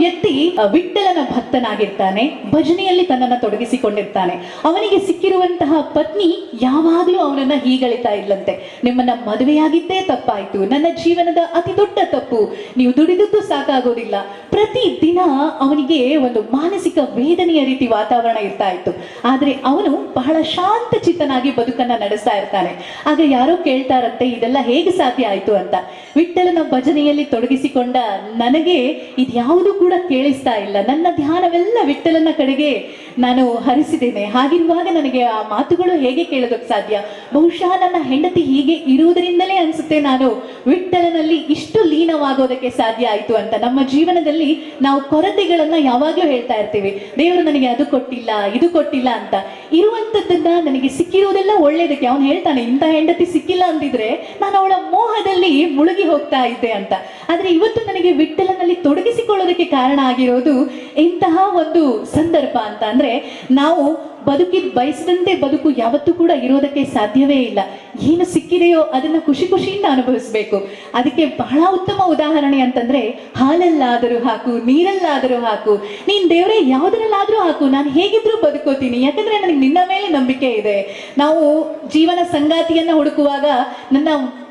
ವ್ಯಕ್ತಿ ವಿಠ್ಠಲನ ಭಕ್ತನಾಗಿರ್ತಾನೆ, ಭಜನೆಯಲ್ಲಿ ತನ್ನನ್ನು ತೊಡಗಿಸಿಕೊಂಡಿರ್ತಾನೆ. ಅವನಿಗೆ ಸಿಕ್ಕಿರುವಂತಹ ಪತ್ನಿ ಯಾವಾಗಲೂ ಅವನನ್ನ ಹೀಗಳಿತಾ ಇಲ್ಲಂತೆ. ನಿಮ್ಮನ್ನ ಮದುವೆಯಾಗಿದ್ದೇ ತಪ್ಪಾಯ್ತು. ನನ್ನ ಜೀವನದ ಅತಿ ದೊಡ್ಡ ತಪ್ಪು. ನೀವು ದುಡಿದದ್ದು ಸಾಕಾಗೋದಿಲ್ಲ. ಪ್ರತಿ ದಿನ ಅವನಿಗೆ ಒಂದು ಮಾನಸಿಕ ವೇದನೆಯ ರೀತಿ ವಾತಾವರಣ ಇರ್ತಾ ಇತ್ತು. ಆದ್ರೆ ಅವನು ಬಹಳ ಶಾಂತ ಚಿತ್ತನಾಗಿ ಬದುಕನ್ನ ನಡೆಸ್ತಾ ಇರ್ತಾನೆ. ಆಗ ಯಾರೋ ಕೇಳ್ತಾರಂತೆ, ಇದೆಲ್ಲ ಹೇಗೆ ಸಾಧ್ಯ ಆಯ್ತು ಅಂತ. ವಿಠ್ಠಲನ ಭಜನೆಯಲ್ಲಿ ತೊಡಗಿಸಿಕೊಂಡ ನನಗೆ ಇದ್ಯಾವುದು ಕೂಡ ಕೇಳಿಸ್ತಾ ಇಲ್ಲ. ನನ್ನ ಧ್ಯಾನವೆಲ್ಲ ವಿಠಲನ ಕಡೆಗೆ ನಾನು ಹರಿಸಿದ್ದೇನೆ. ಹಾಗಿರುವಾಗ ನನಗೆ ಆ ಮಾತುಗಳು ಹೇಗೆ ಕೇಳೋದಕ್ಕೆ ಸಾಧ್ಯ? ಬಹುಶಃ ನನ್ನ ಹೆಂಡತಿ ಹೀಗೆ ಇರುವುದರಿಂದಲೇ ಅನ್ಸುತ್ತೆ ನಾನು ವಿಠ್ಠಲನಲ್ಲಿ ಇಷ್ಟು ಲೀನವಾಗೋದಕ್ಕೆ ಸಾಧ್ಯ ಆಯ್ತು ಅಂತ. ನಮ್ಮ ಜೀವನದಲ್ಲಿ ನಾವು ಕೊರತೆಗಳನ್ನ ಯಾವಾಗಲೂ ಹೇಳ್ತಾ ಇರ್ತೀವಿ. ದೇವರು ನನಗೆ ಅದು ಕೊಟ್ಟಿಲ್ಲ, ಇದು ಕೊಟ್ಟಿಲ್ಲ ಅಂತ. ಇರುವಂತದ್ದನ್ನ ನನಗೆ ಸಿಕ್ಕಿರುವುದೆಲ್ಲ ಒಳ್ಳೇದಕ್ಕೆ. ಅವನು ಹೇಳ್ತಾನೆ, ಇಂಥ ಹೆಂಡತಿ ಸಿಕ್ಕಿಲ್ಲ ಅಂದಿದ್ರೆ ನಾನು ಅವಳ ಮೋಹದಲ್ಲಿ ಮುಳುಗಿ ಹೋಗ್ತಾ ಇದ್ದೆ ಅಂತ. ಆದ್ರೆ ಇವತ್ತು ನನಗೆ ವಿಠ್ಠಲನಲ್ಲಿ ತೊಡಗಿಸಿಕೊಳ್ಳೋದಕ್ಕೆ ಕಾರಣ ಆಗಿರೋದು ಇಂತಹ ಒಂದು ಸಂದರ್ಭ ಅಂತ. ಅಂದ್ರೆ ನಾವು ಬದುಕಿದ್ ಬಯಸಿದಂತೆ ಬದುಕು ಯಾವತ್ತೂ ಕೂಡ ಇರೋದಕ್ಕೆ ಸಾಧ್ಯವೇ ಇಲ್ಲ. ಏನು ಸಿಕ್ಕಿದೆಯೋ ಅದನ್ನ ಖುಷಿ ಖುಷಿಯಿಂದ ಅನುಭವಿಸಬೇಕು. ಅದಕ್ಕೆ ಬಹಳ ಉತ್ತಮ ಉದಾಹರಣೆ ಅಂತಂದ್ರೆ ಹಾಲಲ್ಲಾದರೂ ಹಾಕು, ನೀರಲ್ಲಾದರೂ ಹಾಕು. ನೀನ್ ದೇವರೇ, ಯಾವುದರಲ್ಲಾದರೂ ಹಾಕು. ನಾನು ಹೇಗಿದ್ರೂ ಬದುಕೋತೀನಿ. ಯಾಕಂದ್ರೆ ನನಗೆ ನಿನ್ನ ಮೇಲೆ ನಂಬಿಕೆ ಇದೆ. ನಾವು ಜೀವನ ಸಂಗಾತಿಯನ್ನ ಹುಡುಕುವಾಗ ನನ್ನ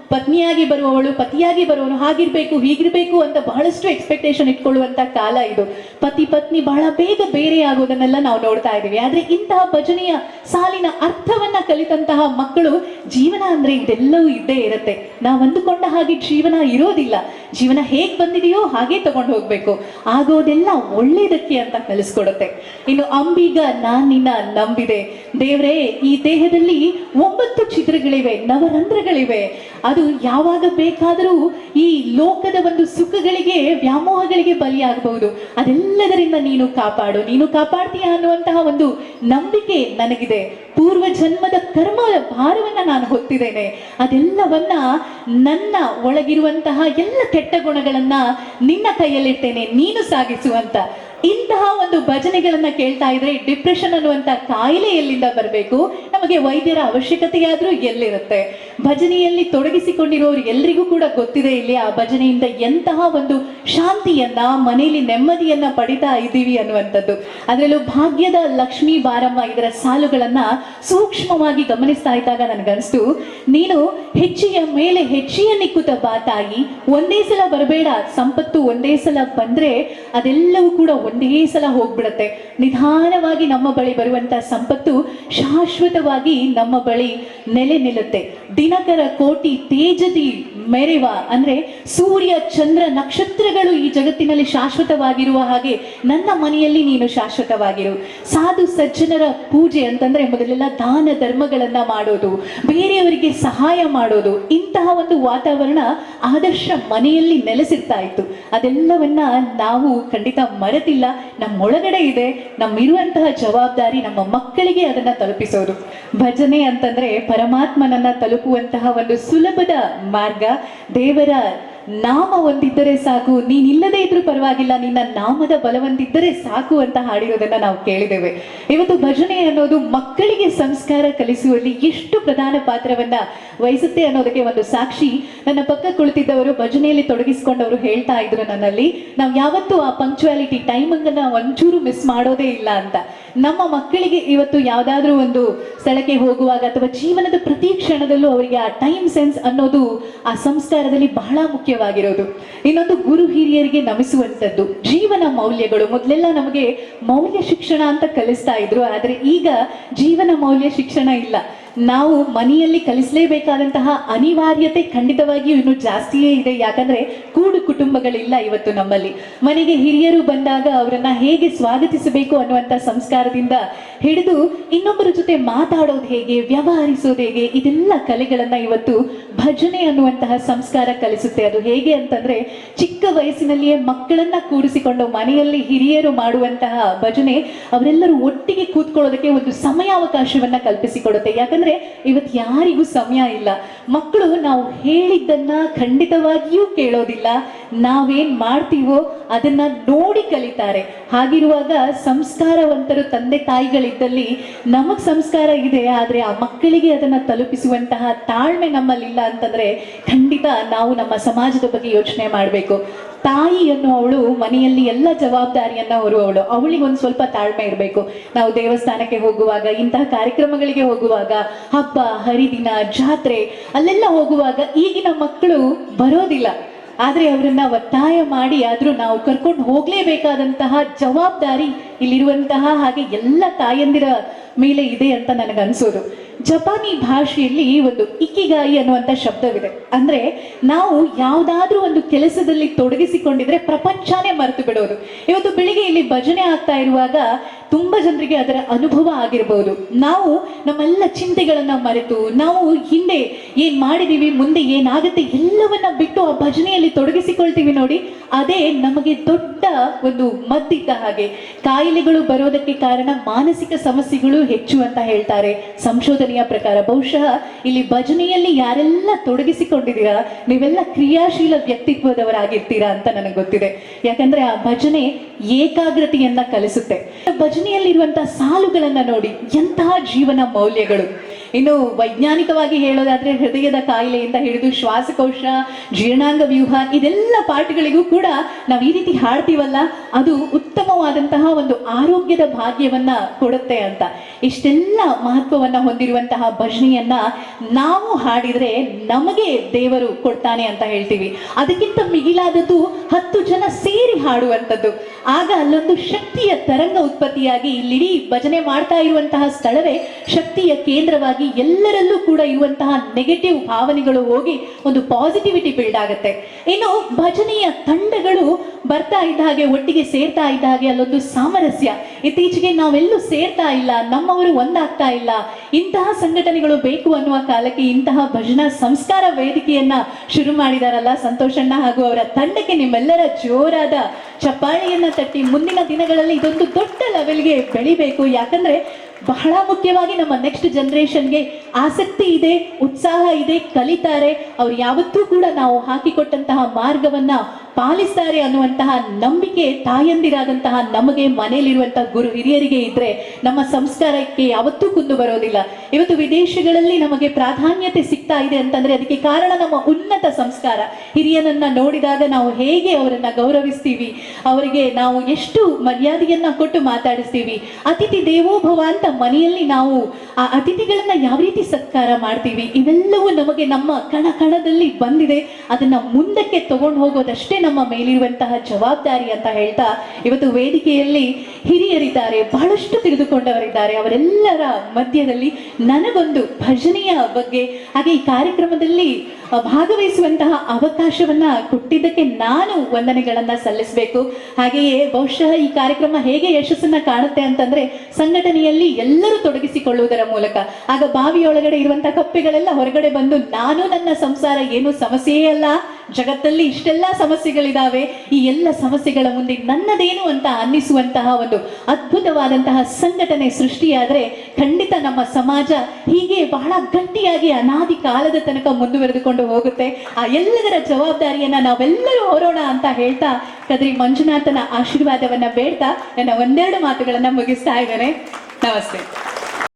ಪತ್ನಿಯಾಗಿ ಬರುವವಳು, ಪತಿಯಾಗಿ ಬರುವವನು ಹಾಗಿರ್ಬೇಕು, ಹೀಗಿರ್ಬೇಕು ಅಂತ ಬಹಳಷ್ಟು ಎಕ್ಸ್ಪೆಕ್ಟೇಷನ್ ಇಟ್ಕೊಳ್ಳುವಂತ ಕಾಲ ಇದು. ಪತಿ, ಪತ್ನಿ ಬಹಳ ಬೇಗ ಬೇರೆ ಆಗೋದನ್ನೆಲ್ಲ ನಾವು ನೋಡ್ತಾ ಇದ್ದೀವಿ. ಆದ್ರೆ ಇಂತಹ ಭಜನೆಯ ಸಾಲಿನ ಅರ್ಥವನ್ನ ಕಲಿತಂತಹ ಮಕ್ಕಳು ಜೀವನ ಅಂದ್ರೆ ಇದೆಲ್ಲವೂ ಇದ್ದೇ ಇರುತ್ತೆ. ನಾವು ಅಂದುಕೊಂಡ ಹಾಗೆ ಜೀವನ ಇರೋದಿಲ್ಲ. ಜೀವನ ಹೇಗ್ ಬಂದಿದೆಯೋ ಹಾಗೆ ತಗೊಂಡು ಹೋಗ್ಬೇಕು. ಆಗೋದೆಲ್ಲ ಒಳ್ಳೇದಕ್ಕೆ ಅಂತ ಕಲಿಸ್ಕೊಡುತ್ತೆ. ಇನ್ನು ಅಂಬಿಗ ನಾನ್ ನಿನ್ನ ನಂಬಿದೆ. ದೇವ್ರೆ, ಈ ದೇಹದಲ್ಲಿ ಒಂಬತ್ತು ಚಿತ್ರಗಳಿವೆ, ನವರಂಧ್ರಗಳಿವೆ. ಅದು ಯಾವಾಗ ಬೇಕಾದರೂ ಈ ಲೋಕದ ಒಂದು ಸುಖಗಳಿಗೆ, ವ್ಯಾಮೋಹಗಳಿಗೆ ಬಲಿಯಾಗಬಹುದು. ಅದೆಲ್ಲದರಿಂದ ನೀನು ಕಾಪಾಡು. ನೀನು ಕಾಪಾಡ್ತೀಯ ಅನ್ನುವಂತಹ ಒಂದು ನಂಬಿಕೆ ನನಗಿದೆ. ಪೂರ್ವ ಜನ್ಮದ ಕರ್ಮ ಭಾರವನ್ನ ನಾನು ಹೊತ್ತಿದ್ದೇನೆ. ಅದೆಲ್ಲವನ್ನ ನನ್ನ ಒಳಗಿರುವಂತಹ ಎಲ್ಲ ಕೆಟ್ಟ ಗುಣಗಳನ್ನ ನಿನ್ನ ಕೈಯಲ್ಲಿರ್ತೇನೆ ನೀನು ಸಾಗಿಸುವಂತ ಇಂತಹ ಒಂದು ಭಜನೆಗಳನ್ನ ಕೇಳ್ತಾ ಇದ್ರೆ ಡಿಪ್ರೆಷನ್ ಅನ್ನುವಂತ ಕಾಯಿಲೆ ಎಲ್ಲಿಂದ ಬರಬೇಕು? ನಮಗೆ ವೈದ್ಯರ ಅವಶ್ಯಕತೆಯಾದ್ರೂ ಎಲ್ಲಿರುತ್ತೆ? ಭಜನೆಯಲ್ಲಿ ತೊಡಗಿಸಿಕೊಂಡಿರೋರು ಎಲ್ರಿಗೂ ಕೂಡ ಗೊತ್ತಿದೆ ಇಲ್ಲಿ ಆ ಭಜನೆಯಿಂದ ಎಂತಹ ಒಂದು ಶಾಂತಿಯನ್ನ, ಮನೆಯಲ್ಲಿ ನೆಮ್ಮದಿಯನ್ನ ಪಡಿತಾ ಇದ್ದೀವಿ ಅನ್ನುವಂಥದ್ದು. ಅದರಲ್ಲೂ ಭಾಗ್ಯದ ಲಕ್ಷ್ಮೀ ಬಾರಮ್ಮ ಇದರ ಸಾಲುಗಳನ್ನ ಸೂಕ್ಷ್ಮವಾಗಿ ಗಮನಿಸ್ತಾ ಇದ್ದಾಗ ನನಗನ್ಸ್ತು, ನೀನು ಹೆಚ್ಚಿಯ ಮೇಲೆ ಹೆಚ್ಚಿಯ ನಿಕ್ಕುತ್ತ ಬಾ ತಾಯಿ. ಒಂದೇ ಸಲ ಬರಬೇಡ. ಸಂಪತ್ತು ಒಂದೇ ಸಲ ಬಂದ್ರೆ ಅದೆಲ್ಲವೂ ಕೂಡ ಒಂದೇ ಸಲ ಹೋಗ್ಬಿಡತ್ತೆ. ನಿಧಾನವಾಗಿ ನಮ್ಮ ಬಳಿ ಬರುವಂತ ಸಂಪತ್ತು ಶಾಶ್ವತವಾಗಿ ನಮ್ಮ ಬಳಿ ನೆಲೆ ನಿಲ್ಲುತ್ತೆ. ದಿನಕರ ಕೋಟಿ ತೇಜದಿ ಮೆರೆವ ಅಂದ್ರೆ ಸೂರ್ಯ, ಚಂದ್ರ ನಕ್ಷತ್ರಗಳು ಈ ಜಗತ್ತಿನಲ್ಲಿ ಶಾಶ್ವತವಾಗಿರುವ ಹಾಗೆ ನನ್ನ ಮನೆಯಲ್ಲಿ ನೀನು ಶಾಶ್ವತವಾಗಿರು. ಸಾಧು ಸಜ್ಜನರ ಪೂಜೆ ಅಂತಂದ್ರೆ ಮೊದಲೆಲ್ಲ ದಾನ ಧರ್ಮಗಳನ್ನ ಮಾಡೋದು, ಬೇರೆಯವರಿಗೆ ಸಹಾಯ ಮಾಡೋದು, ಇಂತಹ ಒಂದು ವಾತಾವರಣ ಆದರ್ಶ ಮನೆಯಲ್ಲಿ ನೆಲೆಸಿರ್ತಾ ಇತ್ತು. ಅದೆಲ್ಲವನ್ನ ನಾವು ಖಂಡಿತ ಮರೆತಿಲ್ಲ. ನಮ್ಮೊಳಗಡೆ ಇದೆ, ನಮ್ಮಿರುವಂತಹ ಜವಾಬ್ದಾರಿ ನಮ್ಮ ಮಕ್ಕಳಿಗೆ ಅದನ್ನ ತಲುಪಿಸೋದು. ಭಜನೆ ಅಂತಂದ್ರೆ ಪರಮಾತ್ಮನನ್ನ ತಲುಪುವಂತಹ ಒಂದು ಸುಲಭದ ಮಾರ್ಗ. ದೇವರ ನಾಮ ಒಂದಿದ್ದರೆ ಸಾಕು, ನೀನಿಲ್ಲದೇ ಇದ್ರೂ ಪರವಾಗಿಲ್ಲ, ನಿನ್ನ ನಾಮದ ಬಲವೊಂದಿದ್ದರೆ ಸಾಕು ಅಂತ ಹಾಡಿರೋದನ್ನ ನಾವು ಕೇಳಿದ್ದೇವೆ. ಇವತ್ತು ಭಜನೆ ಅನ್ನೋದು ಮಕ್ಕಳಿಗೆ ಸಂಸ್ಕಾರ ಕಲಿಸುವಲ್ಲಿ ಎಷ್ಟು ಪ್ರಧಾನ ಪಾತ್ರವನ್ನ ವಹಿಸುತ್ತೆ ಅನ್ನೋದಕ್ಕೆ ಒಂದು ಸಾಕ್ಷಿ. ನನ್ನ ಪಕ್ಕ ಕುಳಿತಿದ್ದವರು ಭಜನೆಯಲ್ಲಿ ತೊಡಗಿಸಿಕೊಂಡವರು ಹೇಳ್ತಾ ಇದ್ರು ನನ್ನಲ್ಲಿ. ನಾವು ಯಾವತ್ತೂ ಆ ಪಂಕ್ಚುಯಾಲಿಟಿ ಟೈಮಿಂಗ್ ಅನ್ನ ಒಂಚೂರು ಮಿಸ್ ಮಾಡೋದೇ ಇಲ್ಲ ಅಂತ. ನಮ್ಮ ಮಕ್ಕಳಿಗೆ ಇವತ್ತು ಯಾವ್ದಾದ್ರು ಒಂದು ಸ್ಥಳಕ್ಕೆ ಹೋಗುವಾಗ ಅಥವಾ ಜೀವನದ ಪ್ರತಿ ಕ್ಷಣದಲ್ಲೂ ಅವರಿಗೆ ಆ ಟೈಮ್ ಸೆನ್ಸ್ ಅನ್ನೋದು ಆ ಸಂಸ್ಕಾರದಲ್ಲಿ ಬಹಳ ಮುಖ್ಯವಾಗಿರೋದು. ಇನ್ನೊಂದು ಗುರು ಹಿರಿಯರಿಗೆ ನಮಿಸುವಂತದ್ದು ಜೀವನ ಮೌಲ್ಯಗಳು. ಮೊದಲೆಲ್ಲ ನಮಗೆ ಮೌಲ್ಯ ಶಿಕ್ಷಣ ಅಂತ ಕಲಿಸ್ತಾ ಇದ್ರು ಆದ್ರೆ ಈಗ ಜೀವನ ಮೌಲ್ಯ ಶಿಕ್ಷಣ ಇಲ್ಲ. ನಾವು ಮನೆಯಲ್ಲಿ ಕಲಿಸಲೇಬೇಕಾದಂತಹ ಅನಿವಾರ್ಯತೆ ಖಂಡಿತವಾಗಿಯೂ ಇನ್ನು ಜಾಸ್ತಿಯೇ ಇದೆ. ಯಾಕಂದ್ರೆ ಕೂಡು ಕುಟುಂಬಗಳಿಲ್ಲ ಇವತ್ತು ನಮ್ಮಲ್ಲಿ. ಮನೆಗೆ ಹಿರಿಯರು ಬಂದಾಗ ಅವರನ್ನ ಹೇಗೆ ಸ್ವಾಗತಿಸಬೇಕು ಅನ್ನುವಂತ ಸಂಸ್ಕಾರದಿಂದ ಹಿಡಿದು ಇನ್ನೊಬ್ಬರ ಜೊತೆ ಮಾತಾಡೋದು ಹೇಗೆ, ವ್ಯವಹರಿಸೋದು ಹೇಗೆ, ಇದೆಲ್ಲ ಕಲೆಗಳನ್ನ ಇವತ್ತು ಭಜನೆ ಅನ್ನುವಂತಹ ಸಂಸ್ಕಾರ ಕಲಿಸುತ್ತೆ. ಅದು ಹೇಗೆ ಅಂತಂದ್ರೆ ಚಿಕ್ಕ ವಯಸ್ಸಿನಲ್ಲಿಯೇ ಮಕ್ಕಳನ್ನ ಕೂಡಿಸಿಕೊಂಡು ಮನೆಯಲ್ಲಿ ಹಿರಿಯರು ಮಾಡುವಂತಹ ಭಜನೆ ಅವರೆಲ್ಲರೂ ಒಟ್ಟಿಗೆ ಕೂತ್ಕೊಳ್ಳೋದಕ್ಕೆ ಒಂದು ಸಮಯಾವಕಾಶವನ್ನ ಕಲ್ಪಿಸಿಕೊಡುತ್ತೆ. ಯಾಕಂದ್ರೆ ಇವತ್ತು ಯಾರಿಗೂ ಸಮಯ ಇಲ್ಲ. ಮಕ್ಕಳು ನಾವು ಹೇಳಿದ್ದನ್ನ ಖಂಡಿತವಾಗಿಯೂ ಕೇಳೋದಿಲ್ಲ. ನಾವೇನ್ ಮಾಡ್ತೀವೋ ಅದನ್ನ ನೋಡಿ ಕಲಿತಾರೆ. ಹಾಗಿರುವಾಗ ಸಂಸ್ಕಾರವಂತರು ತಂದೆ ತಾಯಿಗಳಿದ್ದಲ್ಲಿ ನಮಗ್ ಸಂಸ್ಕಾರ ಇದೆ, ಆದ್ರೆ ಆ ಮಕ್ಕಳಿಗೆ ಅದನ್ನ ತಲುಪಿಸುವಂತಹ ತಾಳ್ಮೆ ನಮ್ಮಲ್ಲಿಲ್ಲ ಅಂತಂದ್ರೆ ಖಂಡಿತ ನಾವು ನಮ್ಮ ಸಮಾಜದ ಬಗ್ಗೆ ಯೋಚನೆ ಮಾಡಬೇಕು. ತಾಯಿ ಅನ್ನುವವಳು ಮನೆಯಲ್ಲಿ ಎಲ್ಲ ಜವಾಬ್ದಾರಿಯನ್ನ ಹೊರುವವಳು. ಅವಳಿಗೆ ಒಂದು ಸ್ವಲ್ಪ ತಾಳ್ಮೆ ಇರಬೇಕು. ನಾವು ದೇವಸ್ಥಾನಕ್ಕೆ ಹೋಗುವಾಗ, ಇಂತಹ ಕಾರ್ಯಕ್ರಮಗಳಿಗೆ ಹೋಗುವಾಗ, ಹಬ್ಬ, ಹರಿದಿನ, ಜಾತ್ರೆ, ಅಲ್ಲೆಲ್ಲ ಹೋಗುವಾಗ ಈಗಿನ ಮಕ್ಕಳು ಬರೋದಿಲ್ಲ. ಆದ್ರೆ ಅವರನ್ನ ಒತ್ತಾಯ ಮಾಡಿ ಆದ್ರೂ ನಾವು ಕರ್ಕೊಂಡು ಹೋಗ್ಲೇಬೇಕಾದಂತಹ ಜವಾಬ್ದಾರಿ ಇಲ್ಲಿರುವಂತಹ ಹಾಗೆ ಎಲ್ಲ ತಾಯಂದಿರ ಮೇಲೆ ಇದೆ ಅಂತ ನನಗನ್ಸೋದು. ಜಪಾನಿ ಭಾಷೆಯಲ್ಲಿ ಒಂದು ಇಕ್ಕಿಗಾಯಿ ಅನ್ನುವಂಥ ಶಬ್ದವಿದೆ. ಅಂದ್ರೆ ನಾವು ಯಾವುದಾದ್ರೂ ಒಂದು ಕೆಲಸದಲ್ಲಿ ತೊಡಗಿಸಿಕೊಂಡಿದ್ರೆ ಪ್ರಪಂಚನೇ ಮರೆತು ಬಿಡೋದು. ಇವತ್ತು ಬೆಳಿಗ್ಗೆ ಇಲ್ಲಿ ಭಜನೆ ಆಗ್ತಾ ಇರುವಾಗ ತುಂಬಾ ಜನರಿಗೆ ಅದರ ಅನುಭವ ಆಗಿರ್ಬೋದು. ನಾವು ನಮ್ಮೆಲ್ಲ ಚಿಂತೆಗಳನ್ನ ಮರೆತು, ನಾವು ಹಿಂದೆ ಏನ್ ಮಾಡಿದೀವಿ, ಮುಂದೆ ಏನಾಗುತ್ತೆ, ಎಲ್ಲವನ್ನ ಬಿಟ್ಟು ಆ ಭಜನೆಯಲ್ಲಿ ತೊಡಗಿಸಿಕೊಳ್ತೀವಿ ನೋಡಿ, ಅದೇ ನಮಗೆ ದೊಡ್ಡ ಒಂದು ಮದ್ದಿದ್ದ ಹಾಗೆ. ಕಾಯಿಲೆಗಳು ಬರೋದಕ್ಕೆ ಕಾರಣ ಮಾನಸಿಕ ಸಮಸ್ಯೆಗಳು ಹೆಚ್ಚು ಅಂತ ಹೇಳ್ತಾರೆ. ಸಂಶೋಧನೆಯ ಪ್ರಕಾರ ಬಹುಶಃ ಇಲ್ಲಿ ಭಜನೆಯಲ್ಲಿ ಯಾರೆಲ್ಲ ತೊಡಗಿಸಿಕೊಂಡಿದ್ದೀರಾ, ನೀವೆಲ್ಲ ಕ್ರಿಯಾಶೀಲ ವ್ಯಕ್ತಿತ್ವದವರಾಗಿರ್ತೀರಾ ಅಂತ ನನಗೆ ಗೊತ್ತಿದೆ. ಯಾಕಂದ್ರೆ ಆ ಭಜನೆ ಏಕಾಗ್ರತೆಯನ್ನ ಕಲಿಸುತ್ತೆ. ಭಜನೆಯಲ್ಲಿರುವಂತಹ ಸಾಲುಗಳನ್ನ ನೋಡಿ, ಎಂತಹ ಜೀವನ ಮೌಲ್ಯಗಳು. ಇನ್ನು ವೈಜ್ಞಾನಿಕವಾಗಿ ಹೇಳೋದಾದ್ರೆ ಹೃದಯದ ಕಾಯಿಲೆಯಿಂದ ಹಿಡಿದು ಶ್ವಾಸಕೋಶ, ಜೀರ್ಣಾಂಗ ವ್ಯೂಹ, ಇದೆಲ್ಲ ಪಾಠಗಳಿಗೂ ಕೂಡ ನಾವು ಈ ರೀತಿ ಹಾಡ್ತೀವಲ್ಲ, ಅದು ಉತ್ತಮವಾದಂತಹ ಒಂದು ಆರೋಗ್ಯದ ಭಾಗ್ಯವನ್ನ ಕೊಡುತ್ತೆ ಅಂತ. ಇಷ್ಟೆಲ್ಲ ಮಹತ್ವವನ್ನ ಹೊಂದಿರುವಂತಹ ಭಜನೆಯನ್ನ ನಾವು ಹಾಡಿದ್ರೆ ನಮಗೆ ದೇವರು ಕೊಡ್ತಾನೆ ಅಂತ ಹೇಳ್ತೀವಿ. ಅದಕ್ಕಿಂತ ಮಿಗಿಲಾದದ್ದು ಹತ್ತು ಜನ ಸೇರಿ ಹಾಡುವಂಥದ್ದು. ಆಗ ಅಲ್ಲೊಂದು ಶಕ್ತಿಯ ತರಂಗ ಉತ್ಪತ್ತಿಯಾಗಿ ಇಲ್ಲಿಡೀ ಭಜನೆ ಮಾಡ್ತಾ ಇರುವಂತಹ ಸ್ಥಳವೇ ಶಕ್ತಿಯ ಕೇಂದ್ರವಾಗಿ ಎಲ್ಲರಲ್ಲೂ ಕೂಡ ಇರುವಂತಹ ನೆಗೆಟಿವ್ ಭಾವನೆಗಳು ಹೋಗಿ ಒಂದು ಪಾಸಿಟಿವಿಟಿ ಬಿಲ್ಡ್ ಆಗುತ್ತೆ. ಇನ್ನು ಭಜನೆಯ ತಂಡಗಳು ಬರ್ತಾ ಇದ್ದ ಹಾಗೆ ಒಟ್ಟಿಗೆ ಸೇರ್ತಾ ಇದ್ದ ಹಾಗೆ ಅಲ್ಲೊಂದು ಸಾಮರಸ್ಯ. ಇತ್ತೀಚೆಗೆ ನಾವೆಲ್ಲೂ ಸೇರ್ತಾ ಇಲ್ಲ, ನಮ್ಮವರು ಒಂದಾಗ್ತಾ ಇಲ್ಲ. ಇಂತಹ ಸಂಘಟನೆಗಳು ಬೇಕು ಅನ್ನುವ ಕಾಲಕ್ಕೆ ಇಂತಹ ಭಜನಾ ಸಂಸ್ಕಾರ ವೇದಿಕೆಯನ್ನ ಶುರು ಮಾಡಿದಾರಲ್ಲ ಸಂತೋಷಣ್ಣ ಹಾಗೂ ಅವರ ತಂಡಕ್ಕೆ ನಿಮ್ಮೆಲ್ಲರ ಜೋರಾದ ಚಪ್ಪಾಳೆಯನ್ನ ತಟ್ಟಿ ಮುಂದಿನ ದಿನಗಳಲ್ಲಿ ಇದೊಂದು ದೊಡ್ಡ ಲೆವೆಲ್ಗೆ ಬೆಳಿಬೇಕು. ಯಾಕಂದ್ರೆ ಬಹಳ ಮುಖ್ಯವಾಗಿ ನಮ್ಮ ನೆಕ್ಸ್ಟ್ ಜನರೇಷನ್ಗೆ ಆಸಕ್ತಿ ಇದೆ, ಉತ್ಸಾಹ ಇದೆ, ಕಲಿತಾರೆ. ಅವ್ರು ಯಾವತ್ತೂ ಕೂಡ ನಾವು ಹಾಕಿಕೊಟ್ಟಂತಹ ಮಾರ್ಗವನ್ನ ಪಾಲಿಸ್ತಾರೆ ಅನ್ನುವಂತಹ ನಂಬಿಕೆ ತಾಯಂದಿರಾದಂತಹ ನಮಗೆ ಮನೆಯಲ್ಲಿರುವಂತಹ ಗುರು ಹಿರಿಯರಿಗೆ ಇದ್ರೆ ನಮ್ಮ ಸಂಸ್ಕಾರಕ್ಕೆ ಯಾವತ್ತೂ ಕುಂದು ಬರೋದಿಲ್ಲ. ಇವತ್ತು ವಿದೇಶಗಳಲ್ಲಿ ನಮಗೆ ಪ್ರಾಧಾನ್ಯತೆ ಸಿಗ್ತಾ ಇದೆ ಅಂತಂದ್ರೆ ಅದಕ್ಕೆ ಕಾರಣ ನಮ್ಮ ಉನ್ನತ ಸಂಸ್ಕಾರ. ಹಿರಿಯನನ್ನ ನೋಡಿದಾಗ ನಾವು ಹೇಗೆ ಅವರನ್ನ ಗೌರವಿಸ್ತೀವಿ? ಅವರಿಗೆ ನಾವು ಎಷ್ಟು ಮರ್ಯಾದೆಯನ್ನ ಕೊಟ್ಟು ಮಾತಾಡಿಸ್ತೀವಿ? ಅತಿಥಿ ದೇವೋಭವ ಅಂತ ಮನೆಯಲ್ಲಿ ನಾವು ಆ ಅತಿಥಿಗಳನ್ನ ಯಾವ ರೀತಿ ಸತ್ಕಾರ ಮಾಡ್ತೀವಿ, ಇವೆಲ್ಲವೂ ನಮಗೆ ನಮ್ಮ ಕಣ ಕಣದಲ್ಲಿ ಬಂದಿದೆ. ಅದನ್ನ ಮುಂದಕ್ಕೆ ತಗೊಂಡು ಹೋಗೋದಷ್ಟೇ ನಮ್ಮ ಮೇಲಿರುವಂತಹ ಜವಾಬ್ದಾರಿ ಅಂತ ಹೇಳ್ತಾ ಇವತ್ತು ವೇದಿಕೆಯಲ್ಲಿ ಹಿರಿಯರಿದ್ದಾರೆ, ಬಹಳಷ್ಟು ತಿಳಿದುಕೊಂಡವರಿದ್ದಾರೆ. ಅವರೆಲ್ಲರ ಮಧ್ಯದಲ್ಲಿ ನನಗೊಂದು ಭಜನೆಯ ಬಗ್ಗೆ, ಹಾಗೆ ಈ ಕಾರ್ಯಕ್ರಮದಲ್ಲಿ ಭಾಗವಹಿಸುವಂತಹ ಅವಕಾಶವನ್ನ ಕೊಟ್ಟಿದ್ದಕ್ಕೆ ನಾನು ವಂದನೆಗಳನ್ನ ಸಲ್ಲಿಸಬೇಕು. ಹಾಗೆಯೇ ಬಹುಶಃ ಈ ಕಾರ್ಯಕ್ರಮ ಹೇಗೆ ಯಶಸ್ಸನ್ನ ಕಾಣುತ್ತೆ ಅಂತಂದ್ರೆ ಸಂಘಟನೆಯಲ್ಲಿ ಎಲ್ಲರೂ ತೊಡಗಿಸಿಕೊಳ್ಳುವುದರ ಮೂಲಕ. ಆಗ ಬಾವಿಯೊಳಗಡೆ ಇರುವಂತಹ ಕಪ್ಪೆಗಳೆಲ್ಲ ಹೊರಗಡೆ ಬಂದು, ನಾನು ನನ್ನ ಸಂಸಾರ ಏನು ಸಮಸ್ಯೆಯೇ ಅಲ್ಲ. ಜಗತ್ತಲ್ಲಿ ಇಷ್ಟೆಲ್ಲ ಸಮಸ್ಯೆಗಳಿದಾವೆ. ಈ ಎಲ್ಲ ಸಮಸ್ಯೆಗಳ ಮುಂದೆ ನನ್ನದೇನು ಅಂತ ಅನ್ನಿಸುವಂತಹ ಒಂದು ಅದ್ಭುತವಾದಂತಹ ಸಂಘಟನೆ ಸೃಷ್ಟಿಯಾದ್ರೆ ಖಂಡಿತ ನಮ್ಮ ಸಮಾಜ ಹೀಗೆ ಬಹಳ ಗಟ್ಟಿಯಾಗಿ ಅನಾದಿ ಕಾಲದ ತನಕ ಮುಂದುವರೆದುಕೊಂಡು ಹೋಗುತ್ತೆ. ಆ ಎಲ್ಲದರ ಜವಾಬ್ದಾರಿಯನ್ನ ನಾವೆಲ್ಲರೂ ಹೊರೋಣ ಅಂತ ಹೇಳ್ತಾ ಕದ್ರಿ ಮಂಜುನಾಥನ ಆಶೀರ್ವಾದವನ್ನ ಬೇಡ್ತಾ ನನ್ನ ಒಂದೆರಡು ಮಾತುಗಳನ್ನ ಮುಗಿಸ್ತಾ ಇದ್ದೇನೆ. Namaste.